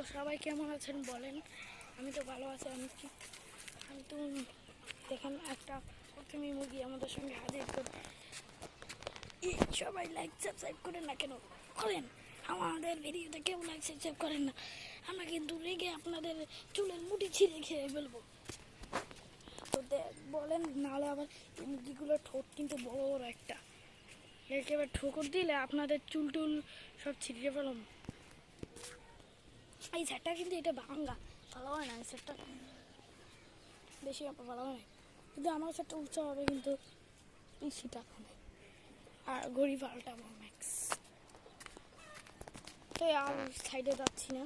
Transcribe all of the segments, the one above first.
তো সবাই কেমন আছেন বলেন? আমি তো ভালো আছি, আমি কি আমি তো দেখেন একটা প্রথমে মুরগি আমাদের সঙ্গে হাজির করে সবাই লাইক সাবস্ক্রাইব করেন না কেন? করেন। আমাদের ভিডিওতে কেউ লাইক সাবস্ক্রাইব করেন না। আমরা কিন্তু রেগে আপনাদের চুলের মুঠি ছিঁড়ে খেয়ে ফেলব। তো বলেন, নাহলে আবার এই ঠোঁট কিন্তু বড় বড় একটা। একেবারে ঠোকর দিলে আপনাদের চুল টুল সব ছিঁড়ে ফেলাম এই সেটটা কিন্তু এটা ভাঙ্গা ভালো হয় না সেটটা বেশি ভালো হয় কিন্তু আমার সেটটা উঁচা হবে কিন্তু টাকা নেই আর ঘড়ি পাল্টাবো ম্যাক্স তো আর সাইডে যাচ্ছি না।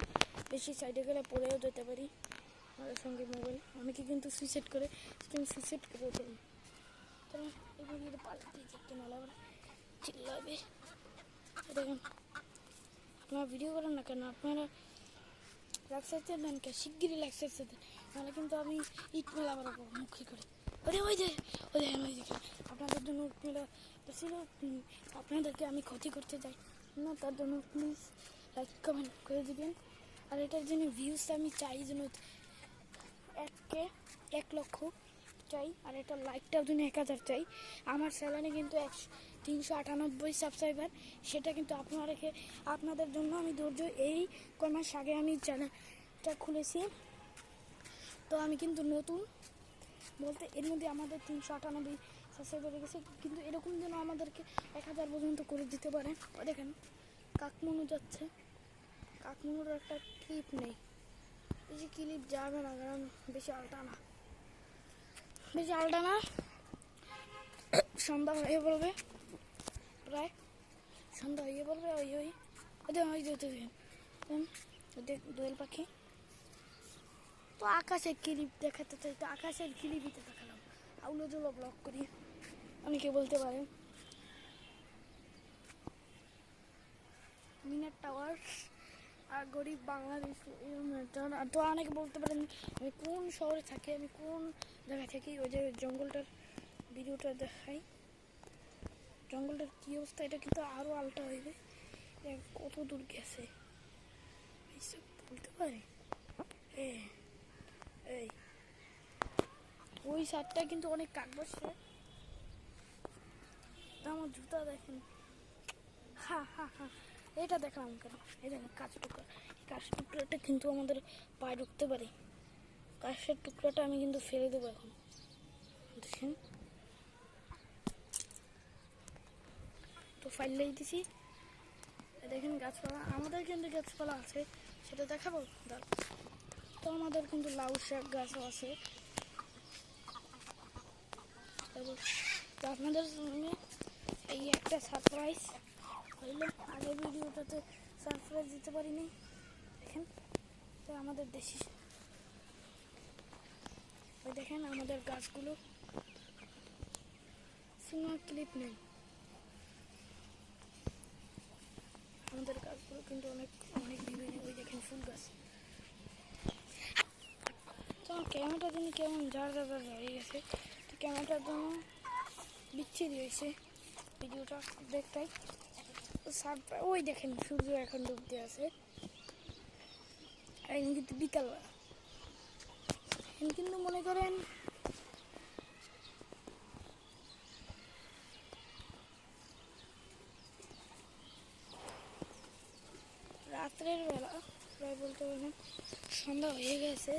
বেশি সাইডে গেলে পড়েও যেতে পারি। আমাদের সঙ্গে মোবাইল অনেকে কিন্তু সুইসাইড করে? কিন্তু সুইসাইড করে ফেলি তো এই মুরগিটা পাল্টাতে একটু নাহলে আবার চিল্লাবে দেখুন, আপনারা ভিডিও করেন না কেন? আপনারা লাক্সাইতে দেন শিগগিরই লাগছে নাহলে কিন্তু আমি ইট মেলা আবার মুখে করে? ওরে, ওই যে, ওই দেখেন আপনাদের জন্য ইট মেলা বেশি আপনাদেরকে আমি ক্ষতি করতে চাই। না, তার জন্য প্লিজ লাইক কমেন্ট করে দিবেন। আর এটার জন্য ভিউজ আমি চাই যেন এককে এক লক্ষ চাই, আর এটা লাইকটাও যদি এক হাজার চাই। আমার স্যালারি কিন্তু একশো তিনশো আটানব্বই সাবস্ক্রাইবার সেটা কিন্তু আপনাদেরকে, আপনাদের জন্য আমি ধৈর্য এই কয় মাস আগে আমি চ্যানেলটা খুলেছি। তো আমি কিন্তু নতুন, বলতে এর মধ্যে আমাদের তিনশো আটানব্বই সাবস্ক্রাইবার গেছে, কিন্তু এরকম যেন আমাদেরকে এক হাজার পর্যন্ত করে দিতে পারে। দেখেন, কাকমনু যাচ্ছে। কাকমনুর একটা ক্লিপ নেই। যে ক্লিপ যাবে না, কারণ বেশি আলটা না। বেশি আলটা না। সন্ধ্যা হয়ে বলবে। প্রায় সন্ধ্যা হয়ে বলবে, ওই ওই। ওই যেতে দোয়েল পাখি। তো আকাশের ক্লিপ দেখাতে চাই, তো আকাশের ক্লিপইতে দেখালাম। আউলো জলো ব্লক করি। অনেকে বলতে পারে? মিনার টাওয়ার। গরিব বাংলাদেশ তো অনেকে বলতে পারেন, আমি কোন শহরে থাকি, আমি কোন জায়গায় থাকি, ওই যে জঙ্গলটার ভিডিওটা দেখাই। জঙ্গলটার কী অবস্থা, এটা কিন্তু আরও আলটা হইবে দেখ কত দূর গেছে? এইসব বলতে পারি? এই। ওই সারটা কিন্তু অনেক কাক বসছে আমার জুতা দেখেন। হা হা হা। এটা দেখলাম কেন? এই দেখেন কাঁচ টুকরা। এই কাঁচ টুকরাটা কিন্তু আমাদের পায়ে ঢুকতে পারে। কাঁচের টুকরাটা আমি কিন্তু ফেলে দেবো এখন। দেখেন। তো ফাইল দিছি। দেখেন, গাছপালা। আমাদের কিন্তু গাছপালা আছে, সেটা দেখাবো? দাঁড়াও। তো আমাদের কিন্তু লাউ শাক গাছও আছে। আপনাদের এই একটা সারপ্রাইজ হইল আগের ভিডিওটাতে সারপ্রাইজ দিতে পারিনি। দেখেন তো আমাদের দেশি ওই দেখেন আমাদের গাছগুলো। সিনেমা ক্লিপ নেই। আমাদের গাছগুলো কিন্তু অনেক অনেক বিভিন্ন ওই দেখেন ফুল গাছ। তো ক্যামেরাটার জন্য কেমন? ঝাড় ঝাড় হয়ে গেছে। তো ক্যামেরাটার জন্য বিচ্ছিরি হয়েছে। ভিডিওটা দেখতাই ওই দেখেন, সূর্য এখন ডুবতে আছে। আর কিন্তু বিকালবেলা। কিন্তু মনে করেন রাত্রের বেলা, প্রায় বলতে পারেন সন্ধ্যা হয়ে গেছে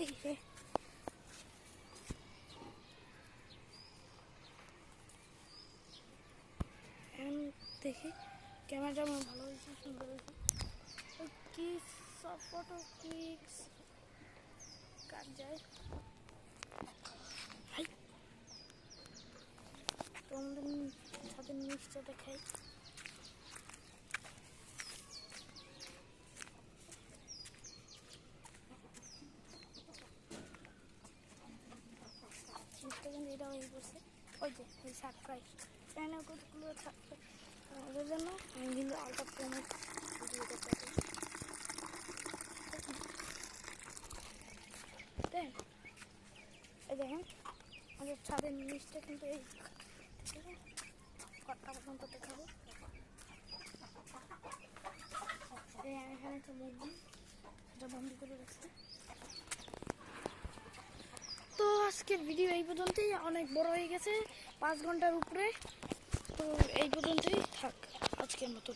এই যে এখন দেখি। ক্যামেরাটা আমার ভালো হয়েছে, সুন্দর হয়েছে। কিক্স সব ফটো কিক্স কাট যায়? হাই। তো সাথে নিউজটা দেখাই। জিনিসটা কিন্তু এটা হয়ে পড়ছে ওই যে সারপ্রাইজ এখানে কতগুলো থাকবে ওদের জন্য আমি কিন্তু আলটা প্রমোট ভিডিও করতে এই দেখেন আমাদের ছাদের নিচটা কিন্তু এই ঠিক আছে কটা পর্যন্ত দেখাবো এটা বন্ধ করে রাখছে তো আজকের ভিডিও এই পর্যন্তই। অনেক বড় হয়ে গেছে। পাঁচ ঘণ্টার উপরে। তো এই পর্যন্তই থাক আজকের মতো।